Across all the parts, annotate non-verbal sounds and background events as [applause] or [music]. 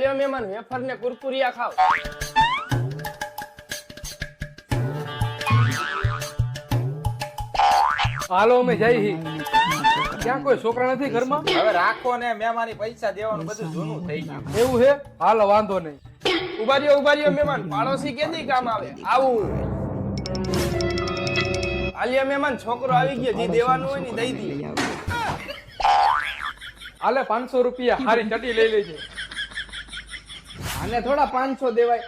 લ્યો મહેમાન વેફર ને કુરકુરિયા ખાવ. હાલો અમે જઈ હી. ક્યાં કોઈ છોકરા નથી ઘરમાં? હવે રાખો ને મહેમાની પૈસા દેવાનું બધું જૂનું થઈ ગયું. એવું હે? હાલો વાંધો નહીં. ઉભારીઓ ઉભારીઓ મહેમાન પાડોશી કેદી કામ આવે? આવું. આલિયા મહેમાન છોકરો આવી ગયો જે દેવાનું હોય ને દઈ દઈએ હાલે પાંચસો રૂપિયા. હારી ચટી લઈ લેજે. આને થોડા પાંચસો દેવાય.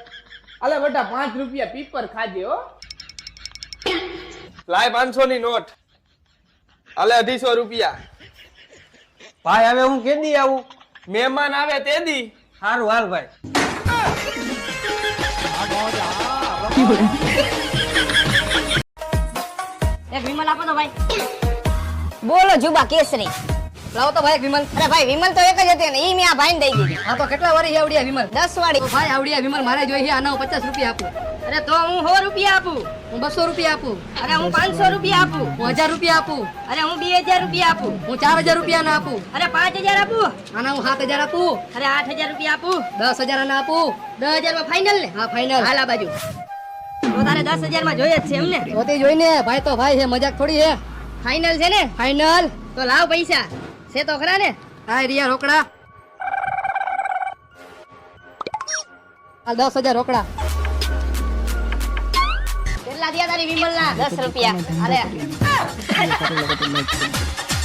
અલે બેટા પાંચ રૂપિયા પીપર ખાજે હો. લાય પાંચસો ની નોટ. અલે અઢીસો રૂપિયા. ભાઈ હવે હું કેદી આવું? મહેમાન આવે તે દી સારું હાલ ભાઈ. એક વિમલ આપો તો ભાઈ. બોલો જુબા કેસરી. લાવો તો ભાઈ વિમલ. અરે ભાઈ વિમલ તો એક જ હતી ને ઈ મે આ ભાઈને દઈ દીધી. હા તો કેટલા વાળી આવડિયા વિમલ? દસ વાળી. તો ભાઈ આવડિયા વિમલ મારે જોઈએ આના હું પચાસ રૂપિયા આપું. અરે તો હું સો રૂપિયા આપું. હું બસો રૂપિયા આપું. અરે હું પાંચસો રૂપિયા આપું. હું હજાર રૂપિયા આપું. અરે હું બે હજાર રૂપિયા આપું. હું ચાર હજાર રૂપિયા ના આપું. અરે પાંચ હજાર આપું. આના હું સાત હજાર આપું. અરે આઠ હજાર રૂપિયા આપું. દસ હજાર આના આપું. દસ હજારમાં ફાઇનલ ને? હા ફાઇનલ હાલ બાજુ. તો તારે દસ હજારમાં જોઈએ જ છે એમને જોતી જોઈને. ભાઈ તો ભાઈ છે મજાક થોડી છે. ફાઇનલ છે ને? ફાઇનલ તો લાવ પૈસા. છે તો ખરા ને? હા રિયા રોકડા. આ દસ હજાર રોકડા. કેટલા દિયા તારી વિમલ ના દસ રૂપિયા. અરે [laughs]